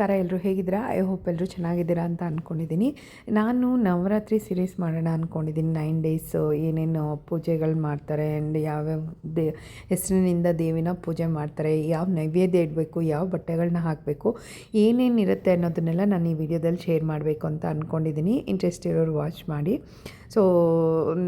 ನಮಸ್ಕಾರ ಎಲ್ಲರೂ ಹೇಗಿದ್ದೀರಾ? ಐ ಹೋಪ್ ಎಲ್ಲರೂ ಚೆನ್ನಾಗಿದ್ದೀರಾ ಅಂತ ಅಂದ್ಕೊಂಡಿದ್ದೀನಿ ನಾನು ನವರಾತ್ರಿ ಸೀರೀಸ್ ಮಾಡೋಣ ಅಂದ್ಕೊಂಡಿದ್ದೀನಿ ನೈನ್ ಡೇಸ್ ಏನೇನು ಪೂಜೆಗಳು ಮಾಡ್ತಾರೆ ಆ್ಯಂಡ್ ಯಾವ್ಯಾವ ದೇ, ಹೆಸರಿನಿಂದ ದೇವಿನ ಪೂಜೆ ಮಾಡ್ತಾರೆ, ಯಾವ ನೈವೇದ್ಯ ಇಡಬೇಕು, ಯಾವ ಬಟ್ಟೆಗಳನ್ನ ಹಾಕಬೇಕು ಏನೇನಿರುತ್ತೆ ಅನ್ನೋದನ್ನೆಲ್ಲ ನಾನು ಈ ವಿಡಿಯೋದಲ್ಲಿ ಶೇರ್ ಮಾಡಬೇಕು ಅಂತ ಅಂದ್ಕೊಂಡಿದ್ದೀನಿ ಇಂಟ್ರೆಸ್ಟ್ ಇರೋರು ವಾಚ್ ಮಾಡಿ. ಸೊ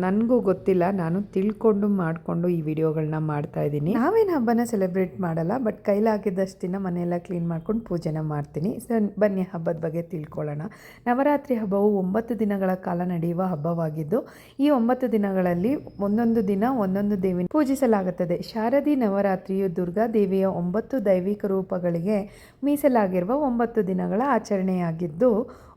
ನನಗೂ ಗೊತ್ತಿಲ್ಲ. ನಾನು ತಿಳ್ಕೊಂಡು ಮಾಡಿಕೊಂಡು ಈ ವಿಡಿಯೋಗಳನ್ನ ಮಾಡ್ತಾ ಇದ್ದೀನಿ. ನಾವೇನು ಹಬ್ಬನ ಸೆಲೆಬ್ರೇಟ್ ಮಾಡಲ್ಲ ಬಟ್ ಕೈಲಾಗಿದ್ದಷ್ಟು ದಿನ ಮನೆಯೆಲ್ಲ ಕ್ಲೀನ್ ಮಾಡ್ಕೊಂಡು ಪೂಜೆನ ಮಾಡ್ತೀನಿ. ಸೊ ಬನ್ನಿ ಹಬ್ಬದ ಬಗ್ಗೆ ತಿಳ್ಕೊಳ್ಳೋಣ. ನವರಾತ್ರಿ ಹಬ್ಬವು ಒಂಬತ್ತು ದಿನಗಳ ಕಾಲ ನಡೆಯುವ ಹಬ್ಬವಾಗಿದ್ದು, ಈ ಒಂಬತ್ತು ದಿನಗಳಲ್ಲಿ ಒಂದೊಂದು ದಿನ ಒಂದೊಂದು ದೇವಿನ ಪೂಜಿಸಲಾಗುತ್ತದೆ. ಶಾರದಿ ನವರಾತ್ರಿಯು ದುರ್ಗಾ ದೇವಿಯ ಒಂಬತ್ತು ದೈವಿಕ ರೂಪಗಳಿಗೆ ಮೀಸಲಾಗಿರುವ ಒಂಬತ್ತು ದಿನಗಳ ಆಚರಣೆಯಾಗಿದ್ದು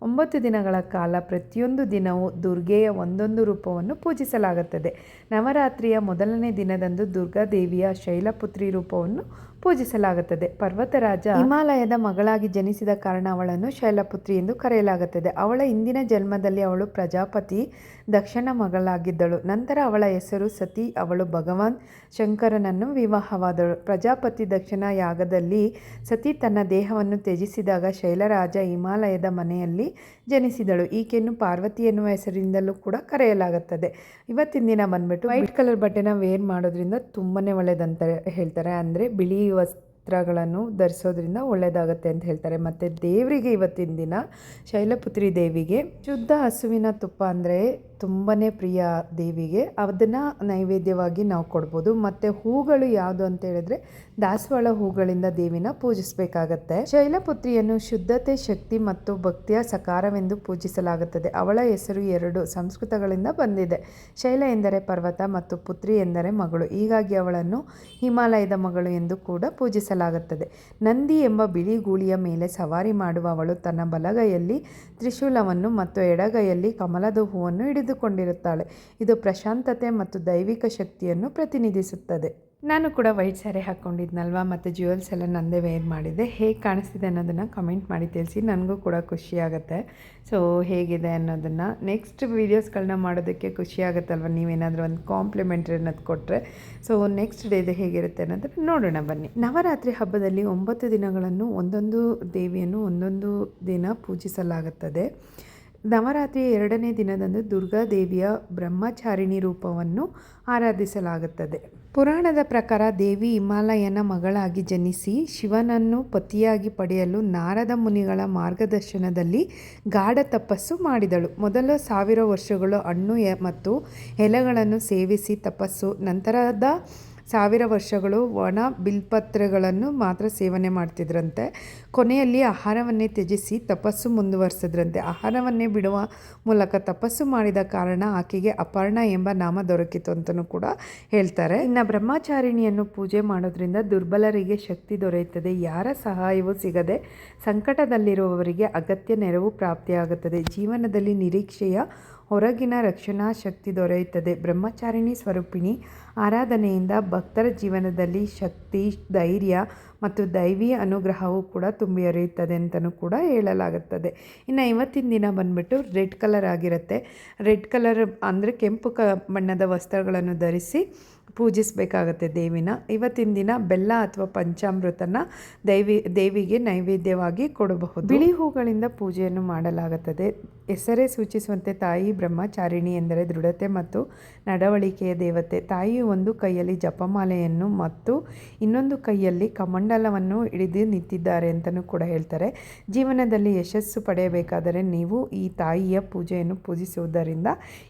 ಒಂಬತ್ತು ದಿನಗಳ ಕಾಲ ಪ್ರತಿಯೊಂದು ದಿನವೂ ದುರ್ಗೆಯ ಒಂದೊಂದು ರೂಪವನ್ನು ಪೂಜಿಸಲಾಗುತ್ತದೆ. ನವರಾತ್ರಿಯ ಮೊದಲನೇ ದಿನದಂದು ದುರ್ಗಾದೇವಿಯ ಶೈಲಪುತ್ರಿ ರೂಪವನ್ನು ಪೂಜಿಸಲಾಗುತ್ತದೆ. ಪರ್ವತರಾಜ ಹಿಮಾಲಯದ ಮಗಳಾಗಿ ಜನಿಸಿದ ಕಾರಣ ಅವಳನ್ನು ಶೈಲಪುತ್ರಿ ಎಂದು ಕರೆಯಲಾಗುತ್ತದೆ. ಅವಳ ಇಂದಿನ ಜನ್ಮದಲ್ಲಿ ಅವಳು ಪ್ರಜಾಪತಿ ದಕ್ಷಿಣ ಮಗಳಾಗಿದ್ದಳು. ನಂತರ ಅವಳ ಹೆಸರು ಸತಿ, ಅವಳು ಭಗವಾನ್ ಶಂಕರನನ್ನು ವಿವಾಹವಾದಳು. ಪ್ರಜಾಪತಿ ದಕ್ಷಿಣ ಯಾಗದಲ್ಲಿ ಸತಿ ತನ್ನ ದೇಹವನ್ನು ತ್ಯಜಿಸಿದಾಗ ಶೈಲರಾಜ ಹಿಮಾಲಯದ ಮನೆಯಲ್ಲಿ ಜನಿಸಿದಳು. ಈಕೆಯನ್ನು ಪಾರ್ವತಿ ಎನ್ನುವ ಹೆಸರಿಂದಲೂ ಕೂಡ ಕರೆಯಲಾಗುತ್ತದೆ. ಇವತ್ತಿನ ದಿನ ಬಂದ್ಬಿಟ್ಟು ವೈಟ್ ಕಲರ್ ಬಟ್ಟೆನ ವೇರ್ ಮಾಡೋದ್ರಿಂದ ತುಂಬಾ ಒಳ್ಳೆಯದಂತ ಹೇಳ್ತಾರೆ. ಅಂದರೆ ಬಿಳಿ ವಸ್ತ್ರಗಳನ್ನು ಧರಿಸೋದ್ರಿಂದ ಒಳ್ಳೆಯದಾಗತ್ತೆ ಅಂತ ಹೇಳ್ತಾರೆ. ಮತ್ತು ದೇವರಿಗೆ ಇವತ್ತಿನ ದಿನ ಶೈಲಪುತ್ರಿ ದೇವಿಗೆ ಶುದ್ಧ ಹಸುವಿನ ತುಪ್ಪ ಅಂದರೆ ತುಂಬಾ ಪ್ರಿಯ ದೇವಿಗೆ. ಅದನ್ನು ನೈವೇದ್ಯವಾಗಿ ನಾವು ಕೊಡ್ಬೋದು. ಮತ್ತು ಹೂಗಳು ಯಾವುದು ಅಂತ ಹೇಳಿದ್ರೆ ದಾಸವಾಳ ಹೂಗಳಿಂದ ದೇವಿನ ಪೂಜಿಸಬೇಕಾಗತ್ತೆ. ಶೈಲಪುತ್ರಿಯನ್ನು ಶುದ್ಧತೆ, ಶಕ್ತಿ ಮತ್ತು ಭಕ್ತಿಯ ಸಕಾರವೆಂದು ಪೂಜಿಸಲಾಗುತ್ತದೆ. ಅವಳ ಹೆಸರು ಎರಡು ಸಂಸ್ಕೃತಗಳಿಂದ ಬಂದಿದೆ. ಶೈಲ ಎಂದರೆ ಪರ್ವತ ಮತ್ತು ಪುತ್ರಿ ಎಂದರೆ ಮಗಳು. ಹೀಗಾಗಿ ಅವಳನ್ನು ಹಿಮಾಲಯದ ಮಗಳು ಎಂದು ಕೂಡ ಪೂಜಿಸಲಾಗುತ್ತದೆ. ನಂದಿ ಎಂಬ ಬಿಳಿ ಗೂಳಿಯ ಮೇಲೆ ಸವಾರಿ ಮಾಡುವ ಅವಳು ತನ್ನ ಬಲಗೈಯಲ್ಲಿ ತ್ರಿಶೂಲವನ್ನು ಮತ್ತು ಎಡಗೈಯಲ್ಲಿ ಕಮಲದ ಹೂವನ್ನು ಹಿಡಿದುಕೊಂಡಿರುತ್ತಾಳೆ ಇದು ಪ್ರಶಾಂತತೆ ಮತ್ತು ದೈವಿಕ ಶಕ್ತಿಯನ್ನು ಪ್ರತಿನಿಧಿಸುತ್ತದೆ. ನಾನು ಕೂಡ ವೈಟ್ ಸ್ಯಾರಿ ಹಾಕ್ಕೊಂಡಿದ್ನಲ್ವ ಮತ್ತು ಜ್ಯುವೆಲ್ಸ್ ಎಲ್ಲ ನಂದೇ ವೇರ್ ಮಾಡಿದ್ದೆ ಹೇಗೆ ಕಾಣಿಸ್ತಿದೆ ಅನ್ನೋದನ್ನು ಕಮೆಂಟ್ ಮಾಡಿ ತಿಳಿಸಿ. ನನಗೂ ಕೂಡ ಖುಷಿಯಾಗುತ್ತೆ ಸೊ ಹೇಗಿದೆ ಅನ್ನೋದನ್ನು ನೆಕ್ಸ್ಟ್ ವೀಡಿಯೋಸ್ಗಳನ್ನ ಮಾಡೋದಕ್ಕೆ ಖುಷಿ ಆಗುತ್ತಲ್ವ? ನೀವೇನಾದರೂ ಒಂದು ಕಾಂಪ್ಲಿಮೆಂಟ್ರಿ ಅನ್ನೋದು ಕೊಟ್ಟರೆ ಸೊ ನೆಕ್ಸ್ಟ್ ಡೇದು ಹೇಗಿರುತ್ತೆ ಅನ್ನೋದನ್ನು ನೋಡೋಣ ಬನ್ನಿ. ನವರಾತ್ರಿ ಹಬ್ಬದಲ್ಲಿ ಒಂಬತ್ತು ದಿನಗಳನ್ನು ಒಂದೊಂದು ದೇವಿಯನ್ನು ಒಂದೊಂದು ದಿನ ಪೂಜಿಸಲಾಗುತ್ತದೆ. ನವರಾತ್ರಿಯ ಎರಡನೇ ದಿನದಂದು ದುರ್ಗಾದೇವಿಯ ಬ್ರಹ್ಮಚಾರಿಣಿ ರೂಪವನ್ನು ಆರಾಧಿಸಲಾಗುತ್ತದೆ. ಪುರಾಣದ ಪ್ರಕಾರ ದೇವಿ ಹಿಮಾಲಯನ ಮಗಳಾಗಿ ಜನಿಸಿ ಶಿವನನ್ನು ಪತಿಯಾಗಿ ಪಡೆಯಲು ನಾರದ ಮುನಿಗಳ ಮಾರ್ಗದರ್ಶನದಲ್ಲಿ ಗಾಢ ತಪಸ್ಸು ಮಾಡಿದಳು. ಮೊದಲ ಸಾವಿರ ವರ್ಷಗಳು ಹಣ್ಣು ಮತ್ತು ಎಲೆಗಳನ್ನು ಸೇವಿಸಿ ತಪಸ್ಸು, ನಂತರದ ಸಾವಿರ ವರ್ಷಗಳು ಒಣ ಬಿಲ್ಪತ್ರೆಗಳನ್ನು ಮಾತ್ರ ಸೇವನೆ ಮಾಡ್ತಿದ್ರಂತೆ. ಕೊನೆಯಲ್ಲಿ ಆಹಾರವನ್ನೇ ತ್ಯಜಿಸಿ ತಪಸ್ಸು ಮುಂದುವರಿಸಿದ್ರಂತೆ. ಆಹಾರವನ್ನೇ ಬಿಡುವ ಮೂಲಕ ತಪಸ್ಸು ಮಾಡಿದ ಕಾರಣ ಆಕೆಗೆ ಅಪರ್ಣ ಎಂಬ ನಾಮ ದೊರಕಿತು ಅಂತಲೂ ಕೂಡ ಹೇಳ್ತಾರೆ. ಇನ್ನು ಬ್ರಹ್ಮಚಾರಿಣಿಯನ್ನು ಪೂಜೆ ಮಾಡೋದ್ರಿಂದ ದುರ್ಬಲರಿಗೆ ಶಕ್ತಿ ದೊರೆಯುತ್ತದೆ. ಯಾರ ಸಹಾಯವೂ ಸಿಗದೆ ಸಂಕಟದಲ್ಲಿರುವವರಿಗೆ ಅಗತ್ಯ ನೆರವು ಪ್ರಾಪ್ತಿಯಾಗುತ್ತದೆ. ಜೀವನದಲ್ಲಿ ನಿರೀಕ್ಷೆಯ ಹೊರಗಿನ ರಕ್ಷಣಾ ಶಕ್ತಿ ದೊರೆಯುತ್ತದೆ. ಬ್ರಹ್ಮಚಾರಿಣಿ ಸ್ವರೂಪಿಣಿ ಆರಾಧನೆಯಿಂದ ಭಕ್ತರ ಜೀವನದಲ್ಲಿ ಶಕ್ತಿ, ಧೈರ್ಯ ಮತ್ತು ದೈವಿ ಅನುಗ್ರಹವು ಕೂಡ ತುಂಬಿ ಹರಿಯುತ್ತದೆ ಅಂತಲೂ ಕೂಡ ಹೇಳಲಾಗುತ್ತದೆ. ಇನ್ನು ಇವತ್ತಿನ ದಿನ ಬಂದ್ಬಿಟ್ಟು ರೆಡ್ ಕಲರ್ ಆಗಿರುತ್ತೆ. ರೆಡ್ ಕಲರ್ ಅಂದರೆ ಕೆಂಪು ಕ, ಬಣ್ಣದ ವಸ್ತ್ರಗಳನ್ನು ಧರಿಸಿ ಪೂಜಿಸಬೇಕಾಗತ್ತೆ ದೇವಿನ. ಇವತ್ತಿನ ದಿನ ಬೆಲ್ಲ ಅಥವಾ ಪಂಚಾಮೃತನ ದೈವಿ, ದೇವಿಗೆ ನೈವೇದ್ಯವಾಗಿ ಕೊಡಬಹುದು. ಬಿಳಿ ಹೂಗಳಿಂದ ಪೂಜೆಯನ್ನು ಮಾಡಲಾಗುತ್ತದೆ. ಹೆಸರೇ ಸೂಚಿಸುವಂತೆ ತಾಯಿ ಬ್ರಹ್ಮಚಾರಿಣಿ ಎಂದರೆ ದೃಢತೆ ಮತ್ತು ನಡವಳಿಕೆಯ ದೇವತೆ. ತಾಯಿ ಒಂದು ಕೈಯಲ್ಲಿ ಜಪಮಾಲೆಯನ್ನು ಮತ್ತು ಇನ್ನೊಂದು ಕೈಯಲ್ಲಿ ಕಮಂಡಲವನ್ನು ಹಿಡಿದು ನಿಂತಿದ್ದಾರೆ ಅಂತಲೂ ಕೂಡ ಹೇಳ್ತಾರೆ. ಜೀವನದಲ್ಲಿ ಯಶಸ್ಸು ಪಡೆಯಬೇಕಾದರೆ ನೀವು ಈ ತಾಯಿಯ ಪೂಜೆಯನ್ನು ಪೂಜಿಸುವುದರಿಂದ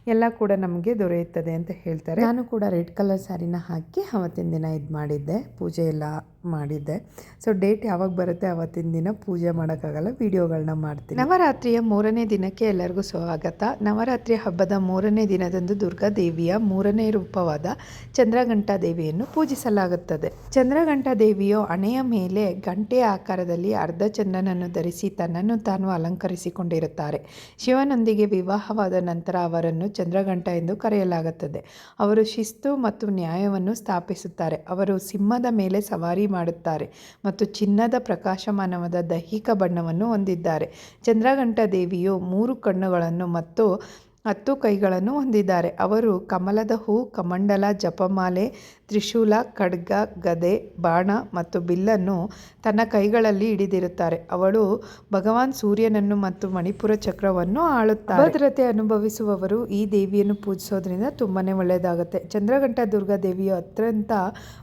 ಎಲ್ಲ ಕೂಡ ನಮಗೆ ದೊರೆಯುತ್ತದೆ ಅಂತ ಹೇಳ್ತಾರೆ. ನಾನು ಕೂಡ ರೆಡ್ ಕಲರ್ ಸ್ಯಾರಿನ ಹಾಕಿ ಅವತ್ತಿನ ದಿನ ಇದು ಮಾಡಿದ್ದೆ ಪೂಜೆ ಎಲ್ಲ ಮಾಡಿದ್ದೆ. ಸೊ ಡೇಟ್ ಯಾವಾಗ ಬರುತ್ತೆ ಅವತ್ತಿನ ದಿನ ಪೂಜೆ ಮಾಡೋಕ್ಕಾಗಲ್ಲ ವೀಡಿಯೋಗಳನ್ನ ಮಾಡ್ತೀನಿ. ನವರಾತ್ರಿಯ ಮೂರನೇ ದಿನಕ್ಕೆ ಎಲ್ಲರಿಗೂ ಸ್ವಾಗತ. ನವರಾತ್ರಿ ಹಬ್ಬದ ಮೂರನೇ ದಿನದಂದು ದುರ್ಗಾ ದೇವಿಯ ಮೂರನೇ ರೂಪವಾದ ಚಂದ್ರಘಂಟಾ ದೇವಿಯನ್ನು ಪೂಜಿಸಲಾಗುತ್ತದೆ. ಚಂದ್ರಘಂಟಾ ದೇವಿಯು ಹಣೆಯ ಮೇಲೆ ಗಂಟೆಯ ಆಕಾರದಲ್ಲಿ ಅರ್ಧ ಚಂದ್ರನನ್ನು ಧರಿಸಿ ತನ್ನನ್ನು ತಾನು ಅಲಂಕರಿಸಿಕೊಂಡಿರುತ್ತಾರೆ. ಶಿವನೊಂದಿಗೆ ವಿವಾಹವಾದ ನಂತರ ಅವರನ್ನು ಚಂದ್ರಘಂಟ ಎಂದು ಕರೆಯಲಾಗುತ್ತದೆ. ಅವರು ಶಿಸ್ತು ಮತ್ತು ನ್ಯಾಯವನ್ನು ಸ್ಥಾಪಿಸುತ್ತಾರೆ. ಅವರು ಸಿಂಹದ ಮೇಲೆ ಸವಾರಿ ಮಾಡುತ್ತಾರೆ ಮತ್ತು ಚಿನ್ನದ ಪ್ರಕಾಶಮಾನವಾದ ದೈಹಿಕ ಬಣ್ಣವನ್ನು ಹೊಂದಿದ್ದಾರೆ. ಚಂದ್ರಘಂಟ ದೇವಿಯು ಮೂರು ಕಣ್ಣುಗಳನ್ನು ಮತ್ತು ಹತ್ತು ಕೈಗಳನ್ನು ಹೊಂದಿದ್ದಾರೆ. ಅವರು ಕಮಲದ ಹೂ, ಕಮಂಡಲ, ಜಪಮಾಲೆ, ತ್ರಿಶೂಲ, ಖಡ್ಗ, ಗದೆ, ಬಾಣ ಮತ್ತು ಬಿಲ್ಲನ್ನು ತನ್ನ ಕೈಗಳಲ್ಲಿ ಹಿಡಿದಿರುತ್ತಾರೆ. ಅವಳು ಭಗವಾನ್ ಸೂರ್ಯನನ್ನು ಮತ್ತು ಮಣಿಪುರ ಚಕ್ರವನ್ನು ಆಳುತ್ತಾರೆ. ಭದ್ರತೆ ಅನುಭವಿಸುವವರು ಈ ದೇವಿಯನ್ನು ಪೂಜಿಸೋದ್ರಿಂದ ತುಂಬಾ ಒಳ್ಳೆಯದಾಗುತ್ತೆ. ಚಂದ್ರಘಂಟ ದುರ್ಗಾ ದೇವಿಯು ಅತ್ಯಂತ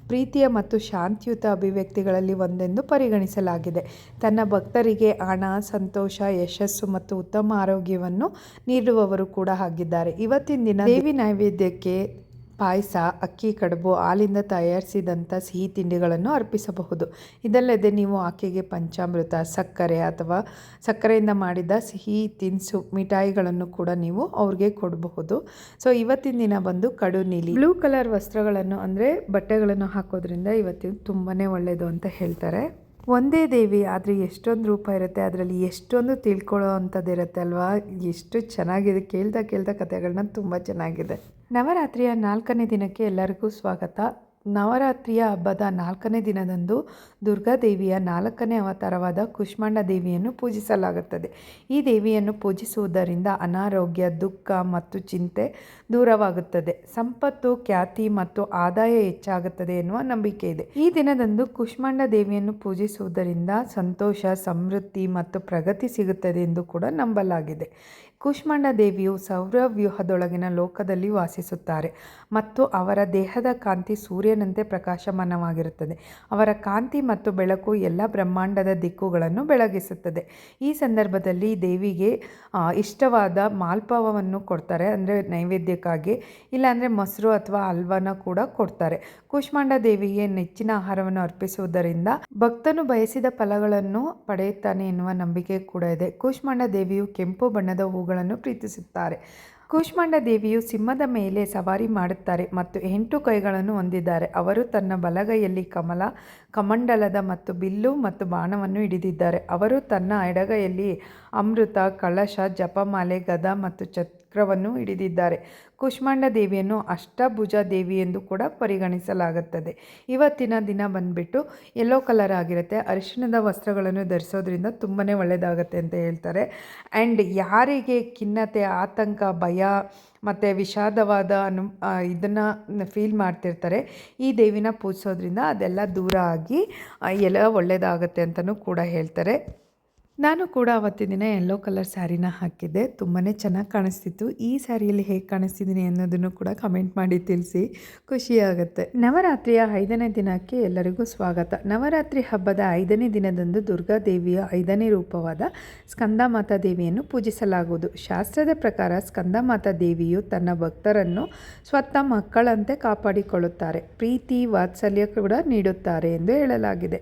ಪ್ರೀತಿಯ ಮತ್ತು ಶಾಂತಿಯುತ ಅಭಿವ್ಯಕ್ತಿಗಳಲ್ಲಿ ಒಂದೆಂದು ಪರಿಗಣಿಸಲಾಗಿದೆ. ತನ್ನ ಭಕ್ತರಿಗೆ ಹಣ, ಸಂತೋಷ, ಯಶಸ್ಸು ಮತ್ತು ಉತ್ತಮ ಆರೋಗ್ಯವನ್ನು ನೀಡುವವರು ಕೂಡ ಆಗಿದ್ದಾರೆ ಇವತ್ತಿನ ದಿನ ದೇವಿ ನೈವೇದ್ಯಕ್ಕೆ ಪಾಯಸ ಅಕ್ಕಿ ಕಡುಬು ಹಾಲಿಂದ ತಯಾರಿಸಿದಂಥ ಸಿಹಿ ತಿಂಡಿಗಳನ್ನು ಅರ್ಪಿಸಬಹುದು. ಇದಲ್ಲದೆ ನೀವು ಆಕೆಗೆ ಪಂಚಾಮೃತ ಸಕ್ಕರೆ ಅಥವಾ ಸಕ್ಕರೆಯಿಂದ ಮಾಡಿದ ಸಿಹಿ ತಿನಿಸು ಮಿಠಾಯಿಗಳನ್ನು ಕೂಡ ನೀವು ಅವ್ರಿಗೆ ಕೊಡಬಹುದು. ಸೊ ಇವತ್ತಿನ ದಿನ ಬಂದು ಕಡು ನೀಲಿ ಬ್ಲೂ ಕಲರ್ ವಸ್ತ್ರಗಳನ್ನು ಅಂದರೆ ಬಟ್ಟೆಗಳನ್ನು ಹಾಕೋದ್ರಿಂದ ಇವತ್ತಿನ ತುಂಬಾ ಒಳ್ಳೆಯದು ಅಂತ ಹೇಳ್ತಾರೆ. ಒಂದೇ ದೇವಿ ಆದರೆ ಎಷ್ಟೊಂದು ರೂಪ ಇರುತ್ತೆ, ಅದರಲ್ಲಿ ಎಷ್ಟೊಂದು ತಿಳ್ಕೊಳ್ಳೋ ಅಂಥದ್ದು ಇರುತ್ತೆ ಅಲ್ವಾ? ಎಷ್ಟು ಚೆನ್ನಾಗಿದೆ. ಕೇಳ್ತಾ ಕೇಳ್ತಾ ಕಥೆಗಳನ್ನ ತುಂಬ ಚೆನ್ನಾಗಿದೆ. ನವರಾತ್ರಿಯ ನಾಲ್ಕನೇ ದಿನಕ್ಕೆ ಎಲ್ಲರಿಗೂ ಸ್ವಾಗತ. ನವರಾತ್ರಿಯ ಹಬ್ಬದ ನಾಲ್ಕನೇ ದಿನದಂದು ದುರ್ಗಾದೇವಿಯ ನಾಲ್ಕನೇ ಅವತಾರವಾದ ಕುಷ್ಮಾಂಡ ದೇವಿಯನ್ನು ಪೂಜಿಸಲಾಗುತ್ತದೆ. ಈ ದೇವಿಯನ್ನು ಪೂಜಿಸುವುದರಿಂದ ಅನಾರೋಗ್ಯ, ದುಃಖ ಮತ್ತು ಚಿಂತೆ ದೂರವಾಗುತ್ತದೆ. ಸಂಪತ್ತು, ಖ್ಯಾತಿ ಮತ್ತು ಆದಾಯ ಹೆಚ್ಚಾಗುತ್ತದೆ ಎನ್ನುವ ನಂಬಿಕೆ ಇದೆ. ಈ ದಿನದಂದು ಕುಷ್ಮಾಂಡ ದೇವಿಯನ್ನು ಪೂಜಿಸುವುದರಿಂದ ಸಂತೋಷ, ಸಮೃದ್ಧಿ ಮತ್ತು ಪ್ರಗತಿ ಸಿಗುತ್ತದೆ ಎಂದು ಕೂಡ ನಂಬಲಾಗಿದೆ. ಕುಷ್ಮಾಂಡ ದೇವಿಯು ಸೌರವ್ಯೂಹದೊಳಗಿನ ಲೋಕದಲ್ಲಿ ವಾಸಿಸುತ್ತಾರೆ ಮತ್ತು ಅವರ ದೇಹದ ಕಾಂತಿ ಸೂರ್ಯನಂತೆ ಪ್ರಕಾಶಮಾನವಾಗಿರುತ್ತದೆ. ಅವರ ಕಾಂತಿ ಮತ್ತು ಬೆಳಕು ಎಲ್ಲ ಬ್ರಹ್ಮಾಂಡದ ದಿಕ್ಕುಗಳನ್ನು ಬೆಳಗಿಸುತ್ತದೆ. ಈ ಸಂದರ್ಭದಲ್ಲಿ ದೇವಿಗೆ ಇಷ್ಟವಾದ ಮಾಲ್ಪವವನ್ನು ಕೊಡ್ತಾರೆ. ಅಂದರೆ ನೈವೇದ್ಯಕ್ಕಾಗಿ, ಇಲ್ಲಾಂದರೆ ಮೊಸರು ಅಥವಾ ಹಲ್ವನ ಕೂಡ ಕೊಡ್ತಾರೆ. ಕುಷ್ಮಾಂಡ ದೇವಿಗೆ ನೆಚ್ಚಿನ ಆಹಾರವನ್ನು ಅರ್ಪಿಸುವುದರಿಂದ ಭಕ್ತನು ಬಯಸಿದ ಫಲಗಳನ್ನು ಪಡೆಯುತ್ತಾನೆ ಎನ್ನುವ ನಂಬಿಕೆ ಕೂಡ ಇದೆ. ಕುಷ್ಮಾಂಡ ದೇವಿಯು ಕೆಂಪು ಬಣ್ಣದ ಹೂಗಳನ್ನು ಪ್ರೀತಿಸುತ್ತಾರೆ. ಕೂಷ್ಮಾಂಡ ದೇವಿಯು ಸಿಂಹದ ಮೇಲೆ ಸವಾರಿ ಮಾಡುತ್ತಾರೆ ಮತ್ತು ಎಂಟು ಕೈಗಳನ್ನು ಹೊಂದಿದ್ದಾರೆ. ಅವರು ತನ್ನ ಬಲಗೈಯಲ್ಲಿ ಕಮಲ, ಕಮಂಡಲದ ಮತ್ತು ಬಿಲ್ಲು ಮತ್ತು ಬಾಣವನ್ನು ಹಿಡಿದಿದ್ದಾರೆ. ಅವರು ತನ್ನ ಎಡಗೈಯಲ್ಲಿ ಅಮೃತ, ಕಳಶ, ಜಪಮಾಲೆ, ಗದ ಮತ್ತು ಚಕ್ರವನ್ನು ಹಿಡಿದಿದ್ದಾರೆ. ಕುಷ್ಮಾಂಡ ದೇವಿಯನ್ನು ಅಷ್ಟಭುಜ ದೇವಿ ಎಂದು ಕೂಡ ಪರಿಗಣಿಸಲಾಗುತ್ತದೆ. ಇವತ್ತಿನ ದಿನ ಬಂದ್ಬಿಟ್ಟು ಯೆಲ್ಲೋ ಕಲರ್ ಆಗಿರುತ್ತೆ. ಅರಿಶಿಣದ ವಸ್ತ್ರಗಳನ್ನು ಧರಿಸೋದ್ರಿಂದ ತುಂಬಾ ಒಳ್ಳೆಯದಾಗತ್ತೆ ಅಂತ ಹೇಳ್ತಾರೆ. ಆ್ಯಂಡ್ ಯಾರಿಗೆ ಖಿನ್ನತೆ, ಆತಂಕ, ಭಯ ಮತ್ತು ವಿಷಾದವಾದ ಅನು ಇದನ್ನು ಫೀಲ್ ಮಾಡ್ತಿರ್ತಾರೆ, ಈ ದೇವಿನ ಪೂಜಿಸೋದ್ರಿಂದ ಅದೆಲ್ಲ ದೂರ ಆಗಿ ಎಲ್ಲ ಒಳ್ಳೆಯದಾಗತ್ತೆ ಅಂತಲೂ ಕೂಡ ಹೇಳ್ತಾರೆ. ನಾನು ಕೂಡ ಅವತ್ತಿನ ದಿನ ಯೆಲ್ಲೋ ಕಲರ್ ಸ್ಯಾರಿನ ಹಾಕಿದ್ದೆ. ತುಂಬಾ ಚೆನ್ನಾಗಿ ಕಾಣಿಸ್ತಿತ್ತು. ಈ ಸ್ಯಾರಿಯಲ್ಲಿ ಹೇಗೆ ಕಾಣಿಸ್ತಿದ್ದೀನಿ ಅನ್ನೋದನ್ನು ಕೂಡ ಕಮೆಂಟ್ ಮಾಡಿ ತಿಳಿಸಿ. ಖುಷಿಯಾಗುತ್ತೆ ನವರಾತ್ರಿಯ ಐದನೇ ದಿನಕ್ಕೆ ಎಲ್ಲರಿಗೂ ಸ್ವಾಗತ. ನವರಾತ್ರಿ ಹಬ್ಬದ ಐದನೇ ದಿನದಂದು ದುರ್ಗಾ ದೇವಿಯ ಐದನೇ ರೂಪವಾದ ಸ್ಕಂದಮಾತಾ ದೇವಿಯನ್ನು ಪೂಜಿಸಲಾಗುವುದು. ಶಾಸ್ತ್ರದ ಪ್ರಕಾರ ಸ್ಕಂದಮಾತಾ ದೇವಿಯು ತನ್ನ ಭಕ್ತರನ್ನು ಸ್ವತಃ ಮಕ್ಕಳಂತೆ ಕಾಪಾಡಿಕೊಳ್ಳುತ್ತಾರೆ. ಪ್ರೀತಿ, ವಾತ್ಸಲ್ಯ ಕೂಡ ನೀಡುತ್ತಾರೆ ಎಂದು ಹೇಳಲಾಗಿದೆ.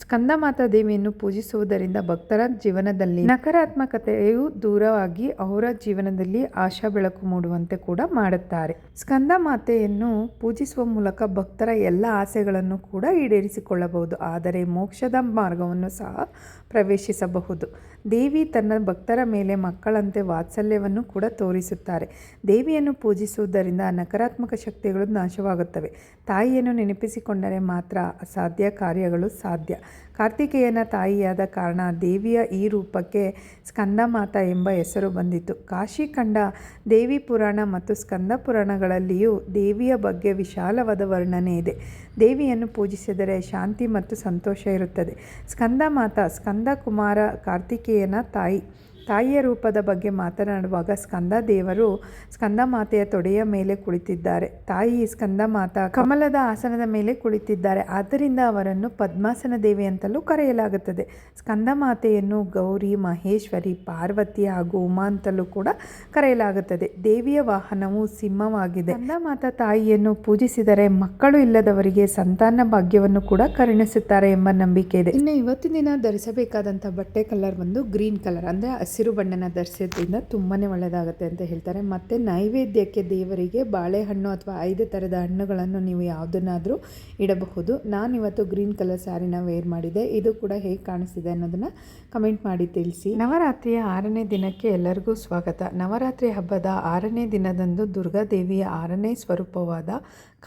ಸ್ಕಂದಮಾತಾ ದೇವಿಯನ್ನು ಪೂಜಿಸುವುದರಿಂದ ಭಕ್ತರ ಜೀವನದಲ್ಲಿ ನಕಾರಾತ್ಮಕತೆಯು ದೂರವಾಗಿ ಅವರ ಜೀವನದಲ್ಲಿ ಆಶಾ ಬೆಳಕು ಮೂಡುವಂತೆ ಕೂಡ ಮಾಡುತ್ತಾರೆ. ಸ್ಕಂದ ಮಾತೆಯನ್ನು ಪೂಜಿಸುವ ಮೂಲಕ ಭಕ್ತರ ಎಲ್ಲ ಆಸೆಗಳನ್ನು ಕೂಡ ಈಡೇರಿಸಿಕೊಳ್ಳಬಹುದು. ಆದರೆ ಮೋಕ್ಷದ ಮಾರ್ಗವನ್ನು ಸಹ ಪ್ರವೇಶಿಸಬಹುದು. ದೇವಿ ತನ್ನ ಭಕ್ತರ ಮೇಲೆ ಮಕ್ಕಳಂತೆ ವಾತ್ಸಲ್ಯವನ್ನು ಕೂಡ ತೋರಿಸುತ್ತಾರೆ. ದೇವಿಯನ್ನು ಪೂಜಿಸುವುದರಿಂದ ನಕಾರಾತ್ಮಕ ಶಕ್ತಿಗಳು ನಾಶವಾಗುತ್ತವೆ. ತಾಯಿಯನ್ನು ನೆನಪಿಸಿಕೊಂಡರೆ ಮಾತ್ರ ಅಸಾಧ್ಯ ಕಾರ್ಯಗಳು ಸಾಧ್ಯ. ಕಾರ್ತಿಕೇಯನ ತಾಯಿಯಾದ ಕಾರಣ ದೇವಿಯ ಈ ರೂಪಕ್ಕೆ ಸ್ಕಂದಮಾತ ಎಂಬ ಹೆಸರು ಬಂದಿತು ಕಾಶಿ ಕಂಡ ದೇವಿ ಪುರಾಣ ಮತ್ತು ಸ್ಕಂದ ಪುರಾಣಗಳಲ್ಲಿಯೂ ದೇವಿಯ ಬಗ್ಗೆ ವಿಶಾಲವಾದ ವರ್ಣನೆ ಇದೆ. ದೇವಿಯನ್ನು ಪೂಜಿಸಿದರೆ ಶಾಂತಿ ಮತ್ತು ಸಂತೋಷ ಇರುತ್ತದೆ. ಸ್ಕಂದಮಾತ ಸ್ಕಂದ ಕುಮಾರ ಕಾರ್ತಿಕೇಯನ ತಾಯಿ. ತಾಯಿಯ ರೂಪದ ಬಗ್ಗೆ ಮಾತನಾಡುವಾಗ ಸ್ಕಂದ ದೇವರು ಸ್ಕಂದ ಮಾತೆಯ ತೊಡೆಯ ಮೇಲೆ ಕುಳಿತಿದ್ದಾರೆ. ತಾಯಿ ಸ್ಕಂದ ಮಾತಾ ಕಮಲದ ಆಸನದ ಮೇಲೆ ಕುಳಿತಿದ್ದಾರೆ. ಆದ್ದರಿಂದ ಅವರನ್ನು ಪದ್ಮಾಸನ ದೇವಿ ಅಂತಲೂ ಕರೆಯಲಾಗುತ್ತದೆ. ಸ್ಕಂದ ಮಾತೆಯನ್ನು ಗೌರಿ, ಮಹೇಶ್ವರಿ, ಪಾರ್ವತಿ ಹಾಗೂ ಉಮಾ ಅಂತಲೂ ಕೂಡ ಕರೆಯಲಾಗುತ್ತದೆ. ದೇವಿಯ ವಾಹನವು ಸಿಂಹವಾಗಿದೆ. ಸ್ಕಂದ ಮಾತಾ ತಾಯಿಯನ್ನು ಪೂಜಿಸಿದರೆ ಮಕ್ಕಳು ಇಲ್ಲದವರಿಗೆ ಸಂತಾನ ಭಾಗ್ಯವನ್ನು ಕೂಡ ಕರುಣಿಸುತ್ತಾರೆ ಎಂಬ ನಂಬಿಕೆ ಇದೆ. ಇನ್ನು ಇವತ್ತಿನ ದಿನ ಧರಿಸಬೇಕಾದಂಥ ಬಟ್ಟೆ ಕಲರ್ ಬಂದು ಗ್ರೀನ್ ಕಲರ್, ಅಂದರೆ ಹಸಿರು ಬಣ್ಣನ ಧರಿಸೋದ್ರಿಂದ ತುಂಬಾ ಒಳ್ಳೆಯದಾಗುತ್ತೆ ಅಂತ ಹೇಳ್ತಾರೆ. ಮತ್ತು ನೈವೇದ್ಯಕ್ಕೆ ದೇವರಿಗೆ ಬಾಳೆಹಣ್ಣು ಅಥವಾ ಐದು ಥರದ ಹಣ್ಣುಗಳನ್ನು ನೀವು ಯಾವುದನ್ನಾದರೂ ಇಡಬಹುದು. ನಾನು ಇವತ್ತು ಗ್ರೀನ್ ಕಲರ್ ಸ್ಯಾರಿನ ವೇರ್ ಮಾಡಿದೆ ಇದು ಕೂಡ ಹೇಗೆ ಕಾಣಿಸ್ತಿದೆ ಅನ್ನೋದನ್ನು ಕಮೆಂಟ್ ಮಾಡಿ ತಿಳಿಸಿ. ನವರಾತ್ರಿಯ ಆರನೇ ದಿನಕ್ಕೆ ಎಲ್ಲರಿಗೂ ಸ್ವಾಗತ. ನವರಾತ್ರಿ ಹಬ್ಬದ ಆರನೇ ದಿನದಂದು ದುರ್ಗಾದೇವಿಯ ಆರನೇ ಸ್ವರೂಪವಾದ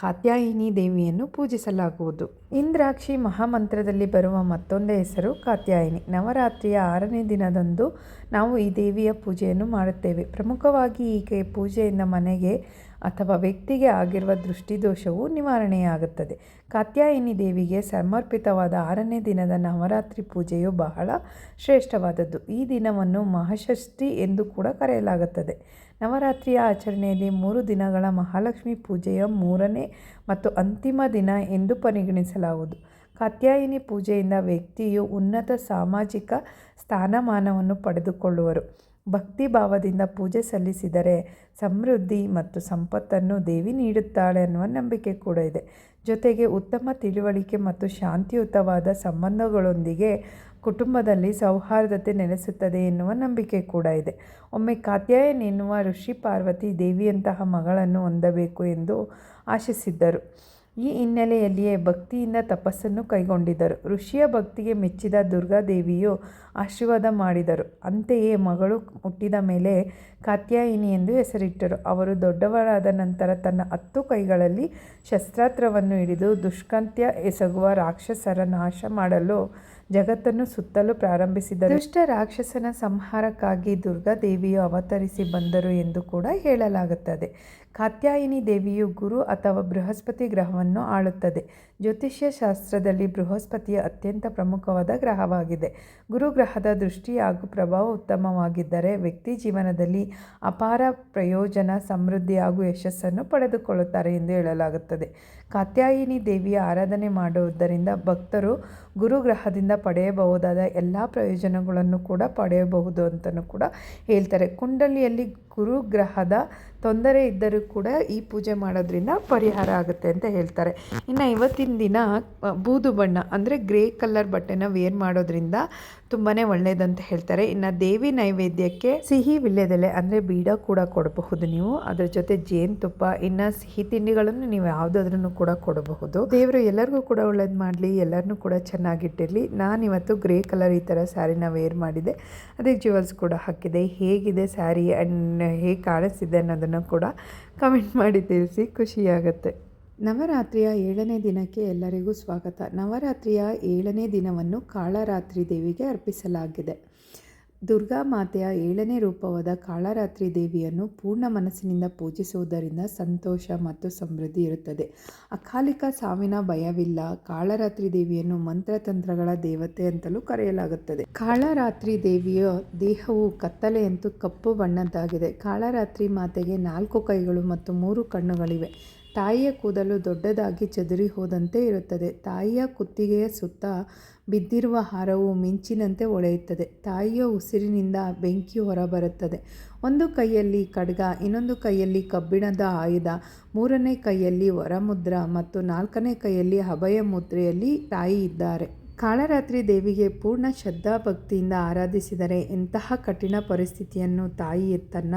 ಕಾತ್ಯಾಯಿನಿ ದೇವಿಯನ್ನು ಪೂಜಿಸಲಾಗುವುದು. ಇಂದ್ರಾಕ್ಷಿ ಮಹಾಮಂತ್ರದಲ್ಲಿ ಬರುವ ಮತ್ತೊಂದೇ ಹೆಸರು ಕಾತ್ಯಾಯಿನಿ. ನವರಾತ್ರಿಯ ಆರನೇ ದಿನದಂದು ನಾವು ಈ ದೇವಿಯ ಪೂಜೆಯನ್ನು ಮಾಡುತ್ತೇವೆ. ಪ್ರಮುಖವಾಗಿ ಈಕೆ ಪೂಜೆಯಿಂದ ಮನೆಗೆ ಅಥವಾ ವ್ಯಕ್ತಿಗೆ ಆಗಿರುವ ದೃಷ್ಟಿದೋಷವು ನಿವಾರಣೆಯಾಗುತ್ತದೆ. ಕಾತ್ಯಾಯಿನಿ ದೇವಿಗೆ ಸಮರ್ಪಿತವಾದ ಆರನೇ ದಿನದ ನವರಾತ್ರಿ ಪೂಜೆಯು ಬಹಳ ಶ್ರೇಷ್ಠವಾದದ್ದು. ಈ ದಿನವನ್ನು ಮಹಾಷಷ್ಠಿ ಎಂದು ಕೂಡ ಕರೆಯಲಾಗುತ್ತದೆ. ನವರಾತ್ರಿಯ ಆಚರಣೆಯಲ್ಲಿ ಮೂರು ದಿನಗಳ ಮಹಾಲಕ್ಷ್ಮಿ ಪೂಜೆಯ ಮೂರನೇ ಮತ್ತು ಅಂತಿಮ ದಿನ ಎಂದು ಪರಿಗಣಿಸಲಾಗುವುದು. ಕಾತ್ಯಾಯಿನಿ ಪೂಜೆಯಿಂದ ವ್ಯಕ್ತಿಯು ಉನ್ನತ ಸಾಮಾಜಿಕ ಸ್ಥಾನಮಾನವನ್ನು ಪಡೆದುಕೊಳ್ಳುವರು. ಭಕ್ತಿ ಭಾವದಿಂದ ಪೂಜೆ ಸಲ್ಲಿಸಿದರೆ ಸಮೃದ್ಧಿ ಮತ್ತು ಸಂಪತ್ತನ್ನು ದೇವಿ ನೀಡುತ್ತಾಳೆ ಅನ್ನುವ ನಂಬಿಕೆ ಕೂಡ ಇದೆ. ಜೊತೆಗೆ ಉತ್ತಮ ತಿಳುವಳಿಕೆ ಮತ್ತು ಶಾಂತಿಯುತವಾದ ಸಂಬಂಧಗಳೊಂದಿಗೆ ಕುಟುಂಬದಲ್ಲಿ ಸೌಹಾರ್ದತೆ ನೆಲೆಸುತ್ತದೆ ಎನ್ನುವ ನಂಬಿಕೆ ಕೂಡ ಇದೆ. ಒಮ್ಮೆ ಕಾತ್ಯಾಯನ್ ಎನ್ನುವ ಋಷಿ ಪಾರ್ವತಿ ದೇವಿಯಂತಹ ಮಗಳನ್ನು ಹೊಂದಬೇಕು ಎಂದು ಆಶಿಸಿದ್ದರು. ಈ ಹಿನ್ನೆಲೆಯಲ್ಲಿಯೇ ಭಕ್ತಿಯಿಂದ ತಪಸ್ಸನ್ನು ಕೈಗೊಂಡಿದ್ದರು. ಋಷಿಯ ಭಕ್ತಿಗೆ ಮೆಚ್ಚಿದ ದುರ್ಗಾದೇವಿಯು ಆಶೀರ್ವಾದ ಮಾಡಿದರು. ಅಂತೆಯೇ ಮಗಳು ಹುಟ್ಟಿದ ಮೇಲೆ ಕಾತ್ಯಾಯಿನಿ ಎಂದು ಹೆಸರಿಟ್ಟರು. ಅವರು ದೊಡ್ಡವರಾದ ನಂತರ ತನ್ನ ಹತ್ತು ಕೈಗಳಲ್ಲಿ ಶಸ್ತ್ರಾಸ್ತ್ರವನ್ನು ಹಿಡಿದು ದುಷ್ಕಂತ್ಯ ಎಸಗುವ ರಾಕ್ಷಸರ ನಾಶ ಮಾಡಲು ಜಗತ್ತನ್ನು ಸುತ್ತಲು ಪ್ರಾರಂಭಿಸಿದರು. ದುಷ್ಟ ರಾಕ್ಷಸನ ಸಂಹಾರಕ್ಕಾಗಿ ದುರ್ಗಾದೇವಿಯು ಅವತರಿಸಿ ಬಂದರು ಎಂದು ಕೂಡ ಹೇಳಲಾಗುತ್ತದೆ. ಕಾತ್ಯಾಯಿನಿ ದೇವಿಯು ಗುರು ಅಥವಾ ಬೃಹಸ್ಪತಿ ಗ್ರಹವನ್ನು ಆಳುತ್ತದೆ. ಜ್ಯೋತಿಷ್ಯ ಶಾಸ್ತ್ರದಲ್ಲಿ ಬೃಹಸ್ಪತಿಯ ಅತ್ಯಂತ ಪ್ರಮುಖವಾದ ಗ್ರಹವಾಗಿದೆ. ಗುರು ಗ್ರಹದ ದೃಷ್ಟಿ ಹಾಗೂ ಪ್ರಭಾವ ಉತ್ತಮವಾಗಿದ್ದರೆ ವ್ಯಕ್ತಿ ಜೀವನದಲ್ಲಿ ಅಪಾರ ಪ್ರಯೋಜನ, ಸಮೃದ್ಧಿ ಹಾಗೂ ಯಶಸ್ಸನ್ನು ಪಡೆದುಕೊಳ್ಳುತ್ತಾರೆ ಎಂದು ಹೇಳಲಾಗುತ್ತದೆ. ಕಾತ್ಯಾಯಿನಿ ದೇವಿಯ ಆರಾಧನೆ ಮಾಡುವುದರಿಂದ ಭಕ್ತರು ಗುರುಗ್ರಹದಿಂದ ಪಡೆಯಬಹುದಾದ ಎಲ್ಲ ಪ್ರಯೋಜನಗಳನ್ನು ಕೂಡ ಪಡೆಯಬಹುದು ಅಂತಲೂ ಕೂಡ ಹೇಳ್ತಾರೆ. ಕುಂಡಲಿಯಲ್ಲಿ ಗುರುಗ್ರಹದ ತೊಂದರೆ ಇದ್ದರೂ ಕೂಡ ಈ ಪೂಜೆ ಮಾಡೋದ್ರಿಂದ ಪರಿಹಾರ ಆಗುತ್ತೆ ಅಂತ ಹೇಳ್ತಾರೆ. ಇನ್ನು ಇವತ್ತಿನ ದಿನ, ಬೂದು ಬಣ್ಣ ಅಂದರೆ ಗ್ರೇ ಕಲರ್ ಬಟ್ಟೆನ ವೇರ್ ಮಾಡೋದ್ರಿಂದ ತುಂಬಾ ಒಳ್ಳೆಯದಂತ ಹೇಳ್ತಾರೆ. ಇನ್ನು ದೇವಿ ನೈವೇದ್ಯಕ್ಕೆ ಸಿಹಿ ವಿಳ್ಯದೆಲೆ ಅಂದರೆ ಬೀಡ ಕೂಡ ಕೊಡಬಹುದು ನೀವು. ಅದರ ಜೊತೆ ಜೇನುತುಪ್ಪ, ಇನ್ನು ಸಿಹಿ ತಿಂಡಿಗಳನ್ನು ನೀವು ಯಾವುದಾದ್ರೂ ಕೂಡ ಕೊಡಬಹುದು. ದೇವರು ಎಲ್ಲರಿಗೂ ಕೂಡ ಒಳ್ಳೇದು ಮಾಡಲಿ ಎಲ್ಲರನ್ನೂ ಕೂಡ ಚೆನ್ನಾಗಿಟ್ಟಿರಲಿ. ನಾನಿವತ್ತು ಗ್ರೇ ಕಲರ್ ಈ ಥರ ಸ್ಯಾರಿನ ವೇರ್ ಮಾಡಿದೆ. ಅದಕ್ಕೆ ಜ್ಯುವೆಲ್ಸ್ ಕೂಡ ಹಾಕಿದೆ. ಹೇಗಿದೆ ಸ್ಯಾರಿ ಆ್ಯಂಡ್ ಹೇಗೆ ಕಾಣಿಸ್ತಿದೆ ಅನ್ನೋದನ್ನು ಕೂಡ ಕಮೆಂಟ್ ಮಾಡಿ ತಿಳಿಸಿ. ಖುಷಿಯಾಗುತ್ತೆ. ನವರಾತ್ರಿಯ ಏಳನೇ ದಿನಕ್ಕೆ ಎಲ್ಲರಿಗೂ ಸ್ವಾಗತ. ನವರಾತ್ರಿಯ ಏಳನೇ ದಿನವನ್ನು ಕಾಳರಾತ್ರಿ ದೇವಿಗೆ ಅರ್ಪಿಸಲಾಗಿದೆ. ದುರ್ಗಾ ಮಾತೆಯ ಏಳನೇ ರೂಪವಾದ ಕಾಳರಾತ್ರಿ ದೇವಿಯನ್ನು ಪೂರ್ಣ ಮನಸ್ಸಿನಿಂದ ಪೂಜಿಸುವುದರಿಂದ ಸಂತೋಷ ಮತ್ತು ಸಮೃದ್ಧಿ ಇರುತ್ತದೆ. ಅಕಾಲಿಕ ಸಾವಿನ ಭಯವಿಲ್ಲ. ಕಾಳರಾತ್ರಿ ದೇವಿಯನ್ನು ಮಂತ್ರತಂತ್ರಗಳ ದೇವತೆ ಅಂತಲೂ ಕರೆಯಲಾಗುತ್ತದೆ. ಕಾಳರಾತ್ರಿ ದೇವಿಯ ದೇಹವು ಕತ್ತಲೆಯಂತೂ ಕಪ್ಪು ಬಣ್ಣದ್ದಾಗಿದೆ. ಕಾಳರಾತ್ರಿ ಮಾತೆಗೆ ನಾಲ್ಕು ಕೈಗಳು ಮತ್ತು ಮೂರು ಕಣ್ಣುಗಳಿವೆ. ತಾಯಿಯ ಕೂದಲು ದೊಡ್ಡದಾಗಿ ಚದುರಿ ಹೋದಂತೆ ಇರುತ್ತದೆ. ತಾಯಿಯ ಕುತ್ತಿಗೆಯ ಸುತ್ತ ಬಿದ್ದಿರುವ ಹಾರವು ಮಿಂಚಿನಂತೆ ಒಳೆಯುತ್ತದೆ ತಾಯಿಯ ಉಸಿರಿನಿಂದ ಬೆಂಕಿ ಹೊರಬರುತ್ತದೆ. ಒಂದು ಕೈಯಲ್ಲಿ ಖಡ್ಗ, ಇನ್ನೊಂದು ಕೈಯಲ್ಲಿ ಕಬ್ಬಿಣದ ಆಯುಧ, ಮೂರನೇ ಕೈಯಲ್ಲಿ ವರಮುದ್ರ ಮತ್ತು ನಾಲ್ಕನೇ ಕೈಯಲ್ಲಿ ಅಭಯ ಮುದ್ರೆಯಲ್ಲಿ ತಾಯಿ ಇದ್ದಾರೆ. ಕಾಳರಾತ್ರಿ ದೇವಿಗೆ ಪೂರ್ಣ ಶ್ರದ್ಧಾಭಕ್ತಿಯಿಂದ ಆರಾಧಿಸಿದರೆ ಎಂತಹ ಕಠಿಣ ಪರಿಸ್ಥಿತಿಯನ್ನು ತಾಯಿ ತನ್ನ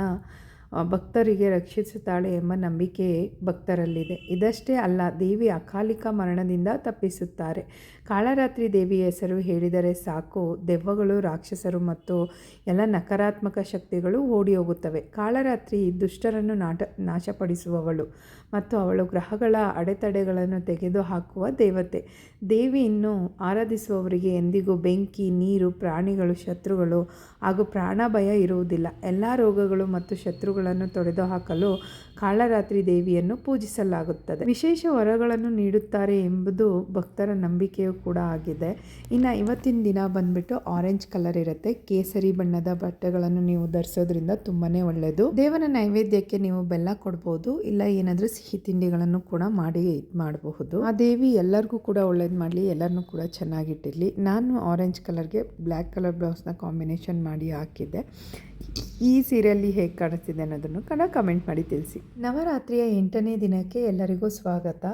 ಭಕ್ತರಿಗೆ ರಕ್ಷಿಸುತ್ತಾಳೆ ಎಂಬ ನಂಬಿಕೆ ಭಕ್ತರಲ್ಲಿದೆ. ಇದಷ್ಟೇ ಅಲ್ಲ ದೇವಿ ಅಕಾಲಿಕ ಮರಣದಿಂದ ತಪ್ಪಿಸುತ್ತಾರೆ. ಕಾಳರಾತ್ರಿ ದೇವಿಯ ಹೆಸರು ಹೇಳಿದರೆ ಸಾಕು. ದೆವ್ವಗಳು, ರಾಕ್ಷಸರು ಮತ್ತು ಎಲ್ಲ ನಕಾರಾತ್ಮಕ ಶಕ್ತಿಗಳು ಓಡಿ ಹೋಗುತ್ತವೆ ಕಾಳರಾತ್ರಿ ದುಷ್ಟರನ್ನು ನಾಟ, ನಾಶಪಡಿಸುವವಳು ಮತ್ತು ಅವಳು ಗ್ರಹಗಳ ಅಡೆತಡೆಗಳನ್ನು ತೆಗೆದುಹಾಕುವ ದೇವತೆ. ದೇವಿಯನ್ನು ಆರಾಧಿಸುವವರಿಗೆ ಎಂದಿಗೂ ಬೆಂಕಿ, ನೀರು, ಪ್ರಾಣಿಗಳು, ಶತ್ರುಗಳು ಹಾಗೂ ಪ್ರಾಣಭಯ ಇರುವುದಿಲ್ಲ. ಎಲ್ಲ ರೋಗಗಳು ಮತ್ತು ಶತ್ರುಗಳನ್ನು ತೊಡೆದುಹಾಕಲು ಕಾಳರಾತ್ರಿ ದೇವಿಯನ್ನು ಪೂಜಿಸಲಾಗುತ್ತದೆ. ವಿಶೇಷ ವರಗಳನ್ನು ನೀಡುತ್ತಾರೆ ಎಂಬುದು ಭಕ್ತರ ನಂಬಿಕೆಯೂ ಕೂಡ ಆಗಿದೆ. ಇನ್ನು ಇವತ್ತಿನ ದಿನ ಬಂದ್ಬಿಟ್ಟು ಆರೆಂಜ್ ಕಲರ್ ಇರುತ್ತೆ. ಕೇಸರಿ ಬಣ್ಣದ ಬಟ್ಟೆಗಳನ್ನು ನೀವು ಧರಿಸೋದ್ರಿಂದ ತುಂಬಾ ಒಳ್ಳೆಯದು ದೇವರ ನೈವೇದ್ಯಕ್ಕೆ ನೀವು ಬೆಲ್ಲ ಕೊಡ್ಬೋದು. ಇಲ್ಲ ಏನಾದರೂ ಸಿಹಿ ತಿಂಡಿಗಳನ್ನು ಕೂಡ ಮಾಡಿ ಮಾಡಬಹುದು. ಆ ದೇವಿ ಎಲ್ಲರಿಗೂ ಕೂಡ ಒಳ್ಳೇದು ಮಾಡಲಿ ಎಲ್ಲರನ್ನೂ ಕೂಡ ಚೆನ್ನಾಗಿಟ್ಟಿರಲಿ. ನಾನು ಆರೆಂಜ್ ಕಲರ್ಗೆ ಬ್ಲ್ಯಾಕ್ ಕಲರ್ ಬ್ಲೌಸ್ನ ಕಾಂಬಿನೇಷನ್ ಮಾಡಿ ಹಾಕಿದ್ದೆ. ಈ ಸೀರಿಯಲ್ಲಿ ಹೇಗೆ ಕಾಣಿಸ್ತಿದೆ ಅನ್ನೋದನ್ನು ಕಣ ಕಮೆಂಟ್ ಮಾಡಿ ತಿಳಿಸಿ. ನವರಾತ್ರಿಯ ಎಂಟನೇ ದಿನಕ್ಕೆ ಎಲ್ಲರಿಗೂ ಸ್ವಾಗತ.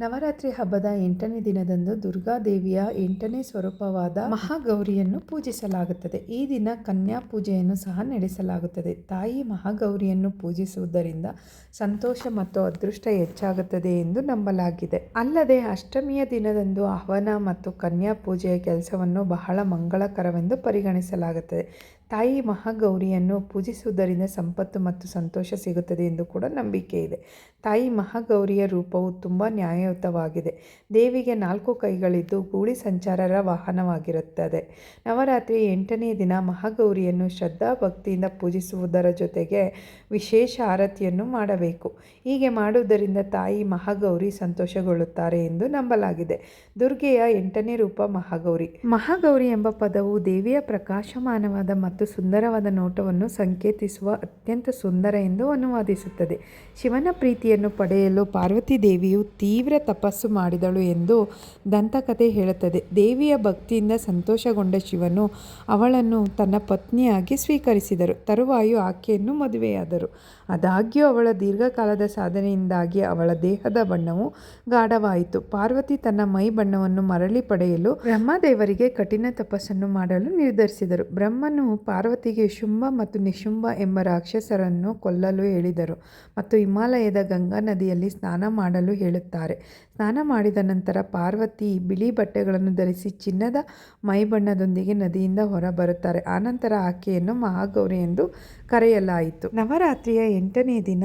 ನವರಾತ್ರಿ ಹಬ್ಬದ ಎಂಟನೇ ದಿನದಂದು ದುರ್ಗಾದೇವಿಯ ಎಂಟನೇ ಸ್ವರೂಪವಾದ ಮಹಾಗೌರಿಯನ್ನು ಪೂಜಿಸಲಾಗುತ್ತದೆ. ಈ ದಿನ ಕನ್ಯಾ ಪೂಜೆಯನ್ನು ಸಹ ನಡೆಸಲಾಗುತ್ತದೆ. ತಾಯಿ ಮಹಾಗೌರಿಯನ್ನು ಪೂಜಿಸುವುದರಿಂದ ಸಂತೋಷ ಮತ್ತು ಅದೃಷ್ಟ ಹೆಚ್ಚಾಗುತ್ತದೆ ಎಂದು ನಂಬಲಾಗಿದೆ. ಅಲ್ಲದೆ ಅಷ್ಟಮಿಯ ದಿನದಂದು ಹವನ ಮತ್ತು ಕನ್ಯಾ ಪೂಜೆಯ ಕೆಲಸವನ್ನು ಬಹಳ ಮಂಗಳಕರವೆಂದು ಪರಿಗಣಿಸಲಾಗುತ್ತದೆ. ತಾಯಿ ಮಹಾಗೌರಿಯನ್ನು ಪೂಜಿಸುವುದರಿಂದ ಸಂಪತ್ತು ಮತ್ತು ಸಂತೋಷ ಸಿಗುತ್ತದೆ ಎಂದು ಕೂಡ ನಂಬಿಕೆ ಇದೆ. ತಾಯಿ ಮಹಾಗೌರಿಯ ರೂಪವು ತುಂಬ ನ್ಯಾಯಯುತವಾಗಿದೆ. ದೇವಿಗೆ ನಾಲ್ಕು ಕೈಗಳಿದ್ದು ಗೂಳಿ ಸಂಚಾರರ ವಾಹನವಾಗಿರುತ್ತದೆ. ನವರಾತ್ರಿ ಎಂಟನೇ ದಿನ ಮಹಾಗೌರಿಯನ್ನು ಶ್ರದ್ಧಾ ಭಕ್ತಿಯಿಂದ ಪೂಜಿಸುವುದರ ಜೊತೆಗೆ ವಿಶೇಷ ಆರತಿಯನ್ನು ಮಾಡಬೇಕು. ಹೀಗೆ ಮಾಡುವುದರಿಂದ ತಾಯಿ ಮಹಾಗೌರಿ ಸಂತೋಷಗೊಳ್ಳುತ್ತಾರೆ ಎಂದು ನಂಬಲಾಗಿದೆ. ದುರ್ಗೆಯ ಎಂಟನೇ ರೂಪ ಮಹಾಗೌರಿ. ಮಹಾಗೌರಿ ಎಂಬ ಪದವು ದೇವಿಯ ಪ್ರಕಾಶಮಾನವಾದ ಸುಂದರವಾದ ನೋಟವನ್ನು ಸಂಕೇತಿಸುವ ಅತ್ಯಂತ ಸುಂದರ ಎಂದು ಅನುವಾದಿಸುತ್ತದೆ. ಶಿವನ ಪ್ರೀತಿಯನ್ನು ಪಡೆಯಲು ಪಾರ್ವತಿ ದೇವಿಯು ತೀವ್ರ ತಪಸ್ಸು ಮಾಡಿದಳು ಎಂದು ದಂತಕಥೆ ಹೇಳುತ್ತದೆ. ದೇವಿಯ ಭಕ್ತಿಯಿಂದ ಸಂತೋಷಗೊಂಡ ಶಿವನು ಅವಳನ್ನು ತನ್ನ ಪತ್ನಿಯಾಗಿ ಸ್ವೀಕರಿಸಿದರು. ತರುವಾಯು ಆಕೆಯನ್ನು ಮದುವೆಯಾದರು. ಆದಾಗ್ಯೂ ಅವಳ ದೀರ್ಘಕಾಲದ ಸಾಧನೆಯಿಂದಾಗಿ ಅವಳ ದೇಹದ ಬಣ್ಣವು ಗಾಢವಾಯಿತು. ಪಾರ್ವತಿ ತನ್ನ ಮೈ ಬಣ್ಣವನ್ನು ಮರಳಿ ಪಡೆಯಲು ಬ್ರಹ್ಮದೇವರಿಗೆ ಕಠಿಣ ತಪಸ್ಸನ್ನು ಮಾಡಲು ನಿರ್ಧರಿಸಿದರು. ಬ್ರಹ್ಮನು ಪಾರ್ವತಿಗೆ ಶುಂಭ ಮತ್ತು ನಿಶುಂಭ ಎಂಬ ರಾಕ್ಷಸರನ್ನು ಕೊಲ್ಲಲು ಹೇಳಿದರು ಮತ್ತು ಹಿಮಾಲಯದ ಗಂಗಾ ನದಿಯಲ್ಲಿ ಸ್ನಾನ ಮಾಡಲು ಹೇಳುತ್ತಾರೆ. ಸ್ನಾನ ಮಾಡಿದ ನಂತರ ಪಾರ್ವತಿ ಬಿಳಿ ಬಟ್ಟೆಗಳನ್ನು ಧರಿಸಿ ಚಿನ್ನದ ಮೈಬಣ್ಣದೊಂದಿಗೆ ನದಿಯಿಂದ ಹೊರಬರುತ್ತಾರೆ. ಆನಂತರ ಆಕೆಯನ್ನು ಮಹಾಗೌರಿ ಎಂದು ಕರೆಯಲಾಯಿತು. ನವರಾತ್ರಿಯ ಎಂಟನೇ ದಿನ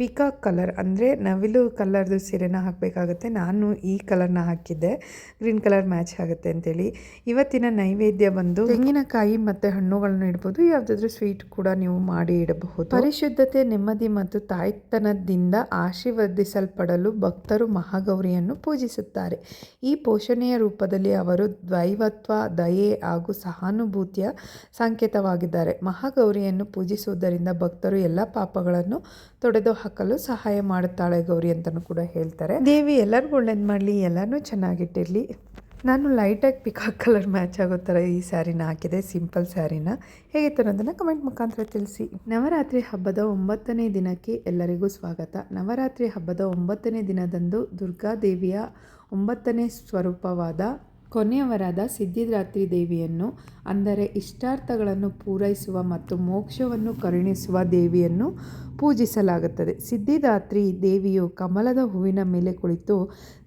ಪಿಕಾಕ್ ಕಲರ್ ಅಂದರೆ ನವಿಲು ಕಲರ್ದು ಸೀರೆನ ಹಾಕಬೇಕಾಗುತ್ತೆ. ನಾನು ಈ ಕಲರ್ನ ಹಾಕಿದ್ದೆ. ಗ್ರೀನ್ ಕಲರ್ ಮ್ಯಾಚ್ ಆಗುತ್ತೆ ಅಂತೇಳಿ. ಇವತ್ತಿನ ನೈವೇದ್ಯ ಬಂದು ತೆಂಗಿನಕಾಯಿ ಮತ್ತು ಹಣ್ಣುಗಳನ್ನು ಇಡ್ಬೋದು. ಯಾವುದಾದ್ರೂ ಸ್ವೀಟ್ ಕೂಡ ನೀವು ಮಾಡಿ ಇಡಬಹುದು. ಪರಿಶುದ್ಧತೆ ನೆಮ್ಮದಿ ಮತ್ತು ತಾಯ್ತನದಿಂದ ಆಶೀರ್ವದಿಸಲ್ಪಡಲು ಭಕ್ತರು ಮಹಾಗೌರಿಯನ್ನು ಪೂಜಿಸುತ್ತಾರೆ. ಈ ಪೋಷಣೆಯ ರೂಪದಲ್ಲಿ ಅವರು ದ್ವೈವತ್ವ ದಯೆ ಹಾಗೂ ಸಹಾನುಭೂತಿಯ ಸಂಕೇತವಾಗಿದ್ದಾರೆ. ಮಹಾಗೌರಿಯನ್ನು ಪೂಜಿಸುವುದರಿಂದ ಭಕ್ತರು ಎಲ್ಲ ಪಾಪಗಳನ್ನು ತೊಡೆದು ಹಾಕಲು ಸಹಾಯ ಮಾಡುತ್ತಾಳೆ ಗೌರಿ ಅಂತಲೂ ಕೂಡ ಹೇಳ್ತಾರೆ. ದೇವಿ, ಎಲ್ಲರಿಗೂ ಒಳ್ಳೇದು ಮಾಡಲಿ ಎಲ್ಲನೂ ಚೆನ್ನಾಗಿಟ್ಟಿರಲಿ. ನಾನು ಲೈಟಾಗಿ ಪಿಕಾಕ್ ಕಲರ್ ಮ್ಯಾಚ್ ಆಗೋ ಥರ ಈ ಸ್ಯಾರಿನ ಹಾಕಿದೆ ಸಿಂಪಲ್ ಸ್ಯಾರಿನ. ಹೇಗಿತ್ತು ಅನ್ನೋದನ್ನು ಕಮೆಂಟ್ ಮುಖಾಂತರ ತಿಳಿಸಿ. ನವರಾತ್ರಿ ಹಬ್ಬದ ಒಂಬತ್ತನೇ ದಿನಕ್ಕೆ ಎಲ್ಲರಿಗೂ ಸ್ವಾಗತ. ನವರಾತ್ರಿ ಹಬ್ಬದ ಒಂಬತ್ತನೇ ದಿನದಂದು ದುರ್ಗಾ ದೇವಿಯ ಒಂಬತ್ತನೇ ಸ್ವರೂಪವಾದ ಕೊನೆಯವರಾದ ಸಿದ್ಧಿದಾತ್ರಿ ದೇವಿಯನ್ನು, ಅಂದರೆ ಇಷ್ಟಾರ್ಥಗಳನ್ನು ಪೂರೈಸುವ ಮತ್ತು ಮೋಕ್ಷವನ್ನು ಕರುಣಿಸುವ ದೇವಿಯನ್ನು ಪೂಜಿಸಲಾಗುತ್ತದೆ. ಸಿದ್ಧಿದಾತ್ರಿ ದೇವಿಯು ಕಮಲದ ಹೂವಿನ ಮೇಲೆ ಕುಳಿತು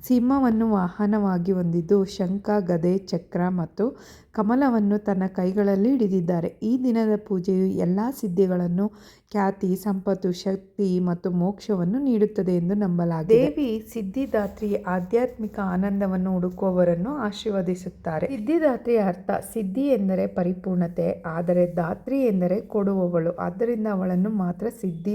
ಸಿಂಹವನ್ನು ವಾಹನವಾಗಿ ಹೊಂದಿದ್ದು, ಶಂಖ, ಗದೆ, ಚಕ್ರ ಮತ್ತು ಕಮಲವನ್ನು ತನ್ನ ಕೈಗಳಲ್ಲಿ ಹಿಡಿದಿದ್ದಾರೆ. ಈ ದಿನದ ಪೂಜೆಯು ಎಲ್ಲ ಸಿದ್ಧಿಗಳನ್ನು ಖ್ಯಾತಿ, ಸಂಪತ್ತು, ಶಕ್ತಿ ಮತ್ತು ಮೋಕ್ಷವನ್ನು ನೀಡುತ್ತದೆ ಎಂದು ನಂಬಲಾಗಿದೆ. ದೇವಿ ಸಿದ್ಧಿದಾತ್ರಿ ಆಧ್ಯಾತ್ಮಿಕ ಆನಂದವನ್ನು ಹುಡುಕುವವರನ್ನು ಆಶೀರ್ವದಿಸುತ್ತಾರೆ. ಸಿದ್ಧಿದಾತ್ರಿಯ ಅರ್ಥ ಸಿದ್ಧಿ ಎಂದರೆ ಪರಿಪೂರ್ಣತೆ, ಆದರೆ ದಾತ್ರಿ ಎಂದರೆ ಕೊಡುವವಳು. ಆದ್ದರಿಂದ ಅವಳನ್ನು ಮಾತ್ರ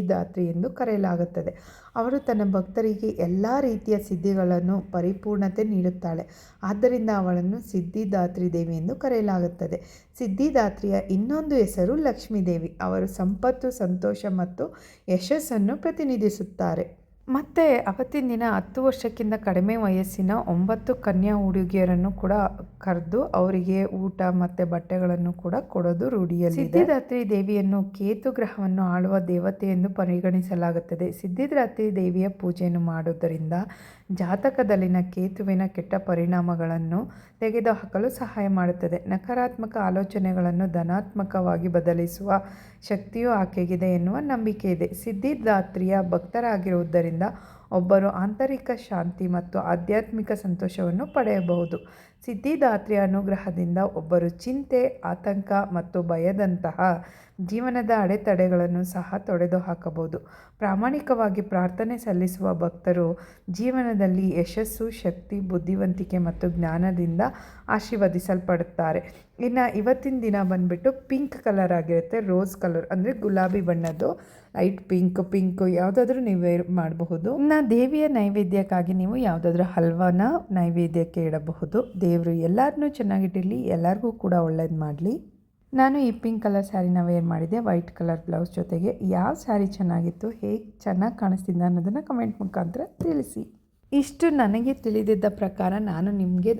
ಸಿದ್ಧಿದಾತ್ರಿ ಎಂದು ಕರೆಯಲಾಗುತ್ತದೆ. ಅವರು ತನ್ನ ಭಕ್ತರಿಗೆ ಎಲ್ಲ ರೀತಿಯ ಸಿದ್ಧಿಗಳನ್ನು ಪರಿಪೂರ್ಣತೆ ನೀಡುತ್ತಾಳೆ. ಆದ್ದರಿಂದ ಅವಳನ್ನು ಸಿದ್ಧಿದಾತ್ರಿ ದೇವಿ ಎಂದು ಕರೆಯಲಾಗುತ್ತದೆ. ಸಿದ್ಧಿದಾತ್ರಿಯ ಇನ್ನೊಂದು ಹೆಸರು ಲಕ್ಷ್ಮೀದೇವಿ. ಅವರು ಸಂಪತ್ತು, ಸಂತೋಷ ಮತ್ತು ಯಶಸ್ಸನ್ನು ಪ್ರತಿನಿಧಿಸುತ್ತಾರೆ. ಮತ್ತು ಅವತ್ತಿನ ದಿನ ಹತ್ತು ವರ್ಷಕ್ಕಿಂತ ಕಡಿಮೆ ವಯಸ್ಸಿನ ಒಂಬತ್ತು ಕನ್ಯಾ ಹುಡುಗಿಯರನ್ನು ಕೂಡ ಕರೆದು ಅವರಿಗೆ ಊಟ ಮತ್ತು ಬಟ್ಟೆಗಳನ್ನು ಕೂಡ ಕೊಡೋದು ರೂಢಿಯಲ್ಲಿ ಸಿದ್ಧಿದಾತ್ರಿ ದೇವಿಯನ್ನು ಕೇತು ಗ್ರಹವನ್ನು ಆಳುವ ದೇವತೆ ಎಂದು ಪರಿಗಣಿಸಲಾಗುತ್ತದೆ. ಸಿದ್ಧಿದಾತ್ರಿ ದೇವಿಯ ಪೂಜೆಯನ್ನು ಮಾಡುವುದರಿಂದ ಜಾತಕದಲ್ಲಿನ ಕೇತುವಿನ ಕೆಟ್ಟ ಪರಿಣಾಮಗಳನ್ನು ತೆಗೆದುಹಾಕಲು ಸಹಾಯ ಮಾಡುತ್ತದೆ. ನಕಾರಾತ್ಮಕ ಆಲೋಚನೆಗಳನ್ನು ಧನಾತ್ಮಕವಾಗಿ ಬದಲಿಸುವ ಶಕ್ತಿಯು ಆಕೆಗಿದೆ ಎನ್ನುವ ನಂಬಿಕೆ ಇದೆ ಸಿದ್ಧಿದಾತ್ರಿಯ ಭಕ್ತರಾಗಿರುವುದರಿಂದ ಒಬ್ಬರು ಆಂತರಿಕ ಶಾಂತಿ ಮತ್ತು ಆಧ್ಯಾತ್ಮಿಕ ಸಂತೋಷವನ್ನು ಪಡೆಯಬಹುದು. ಸಿದ್ಧಿದಾತ್ರಿಯ ಅನುಗ್ರಹದಿಂದ ಒಬ್ಬರು ಚಿಂತೆ ಆತಂಕ ಮತ್ತು ಭಯದಂತಹ ಜೀವನದ ಅಡೆತಡೆಗಳನ್ನು ಸಹ ತೊಡೆದು ಹಾಕಬಹುದು ಪ್ರಾಮಾಣಿಕವಾಗಿ ಪ್ರಾರ್ಥನೆ ಸಲ್ಲಿಸುವ ಭಕ್ತರು ಜೀವನದಲ್ಲಿ ಯಶಸ್ಸು, ಶಕ್ತಿ, ಬುದ್ಧಿವಂತಿಕೆ ಮತ್ತು ಜ್ಞಾನದಿಂದ ಆಶೀರ್ವದಿಸಲ್ಪಡುತ್ತಾರೆ. ಇನ್ನು ಇವತ್ತಿನ ದಿನ ಬಂದುಬಿಟ್ಟು ಪಿಂಕ್ ಕಲರ್ ಆಗಿರುತ್ತೆ, ರೋಸ್ ಕಲರ್. ಅಂದರೆ ಗುಲಾಬಿ ಬಣ್ಣದ್ದು, ಲೈಟ್ ಪಿಂಕ್ ಪಿಂಕ್ ಯಾವುದಾದ್ರೂ ನೀವು ಮಾಡಬಹುದು. ಇನ್ನು ದೇವಿಯ ನೈವೇದ್ಯಕ್ಕಾಗಿ ನೀವು ಯಾವುದಾದ್ರೂ ಹಲ್ವಾನ ನೈವೇದ್ಯಕ್ಕೆ ಇಡಬಹುದು. ದೇವರು ಎಲ್ಲರನ್ನೂ ಚೆನ್ನಾಗಿಟ್ಟಿರಲಿ, ಎಲ್ಲರಿಗೂ ಕೂಡ ಒಳ್ಳೇದು ಮಾಡಲಿ. ನಾನು ಈ ಪಿಂಕ್ ಕಲರ್ ಸ್ಯಾರಿನ ವೇರ್ ಮಾಡಿದೆ ವೈಟ್ ಕಲರ್ ಬ್ಲೌಸ್ ಜೊತೆಗೆ. ಯಾವ ಸ್ಯಾರಿ ಚೆನ್ನಾಗಿತ್ತು, ಹೇಗೆ ಚೆನ್ನಾಗಿ ಕಾಣಿಸ್ತಿದ್ದ ಅನ್ನೋದನ್ನು ಕಮೆಂಟ್ ಮುಖಾಂತರ ತಿಳಿಸಿ. ಇಷ್ಟು ನನಗೆ ತಿಳಿದಿದ್ದ ಪ್ರಕಾರ ನಾನು ನಿಮಗೆ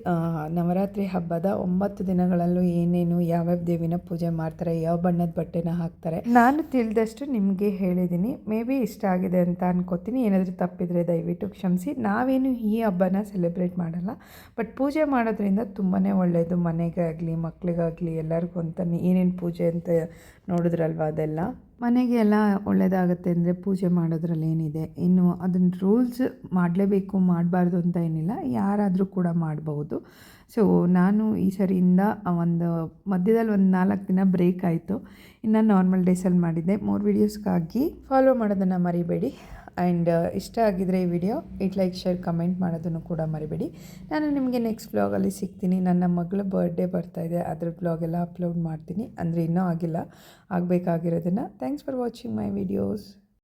ನವರಾತ್ರಿ ಹಬ್ಬದ ಒಂಬತ್ತು ದಿನಗಳಲ್ಲೂ ಏನೇನು ಯಾವ್ಯಾವ ದೇವಿನ ಪೂಜೆ ಮಾಡ್ತಾರೆ, ಯಾವ ಬಣ್ಣದ ಬಟ್ಟೆನ ಹಾಕ್ತಾರೆ, ನಾನು ತಿಳಿದಷ್ಟು ನಿಮಗೆ ಹೇಳಿದ್ದೀನಿ. ಮೇ ಬಿ ಇಷ್ಟ ಆಗಿದೆ ಅಂತ ಅನ್ಕೋತೀನಿ. ಏನಾದರೂ ತಪ್ಪಿದರೆ ದಯವಿಟ್ಟು ಕ್ಷಮಿಸಿ. ನಾವೇನು ಈ ಹಬ್ಬನ ಸೆಲೆಬ್ರೇಟ್ ಮಾಡಲ್ಲ. ಬಟ್ ಪೂಜೆ ಮಾಡೋದ್ರಿಂದ ತುಂಬಾ ಒಳ್ಳೆಯದು ಮನೆಗಾಗಲಿ ಮಕ್ಕಳಿಗಾಗಲಿ ಎಲ್ಲರಿಗೂ ಅಂತ ಏನೇನು ಪೂಜೆ ಅಂತ ನೋಡಿದ್ರಲ್ವ ಅದೆಲ್ಲ. ಮನೆಗೆ ಎಲ್ಲ ಒಳ್ಳೆಯದಾಗತ್ತೆ ಅಂದರೆ ಪೂಜೆ ಮಾಡೋದ್ರಲ್ಲಿ ಏನಿದೆ? ಇನ್ನು ಅದನ್ನು ರೂಲ್ಸ್ ಮಾಡಲೇಬೇಕು, ಮಾಡಬಾರ್ದು ಅಂತ ಏನಿಲ್ಲ. ಯಾರಾದರೂ ಕೂಡ ಮಾಡಬಹುದು. ಸೊ ನಾನು ಈ ಸರಿಯಿಂದ ಒಂದು ಮಧ್ಯದಲ್ಲಿ ಒಂದು ನಾಲ್ಕು ದಿನ ಬ್ರೇಕ್ ಆಯಿತು. ಇನ್ನು ನಾರ್ಮಲ್ ಡೇಸಲ್ಲಿ ಮಾಡಿದ್ದೆ. ಮೋರ್ ವೀಡಿಯೋಸ್ಗಾಗಿ ಫಾಲೋ ಮಾಡೋದನ್ನು ಮರಿಬೇಡಿ. ಆ್ಯಂಡ್ ಇಷ್ಟ ಆಗಿದ್ರೆ ಈ video it like share comment ಮಾಡೋದನ್ನು ಕೂಡ ಮರಿಬೇಡಿ. ನಾನು ನಿಮಗೆ ನೆಕ್ಸ್ಟ್ ಬ್ಲಾಗಲ್ಲಿ ಸಿಗ್ತೀನಿ. ನನ್ನ ಮಗಳ ಬರ್ಡೇ ಬರ್ತಾ ಇದೆ. ಅದ್ರ ಬ್ಲಾಗ್ ಎಲ್ಲ ಅಪ್ಲೋಡ್ ಮಾಡ್ತೀನಿ. ಅಂದರೆ ಇನ್ನೂ ಆಗಿಲ್ಲ. ಆಗಬೇಕಾಗಿರೋದನ್ನು. Thanks for watching my videos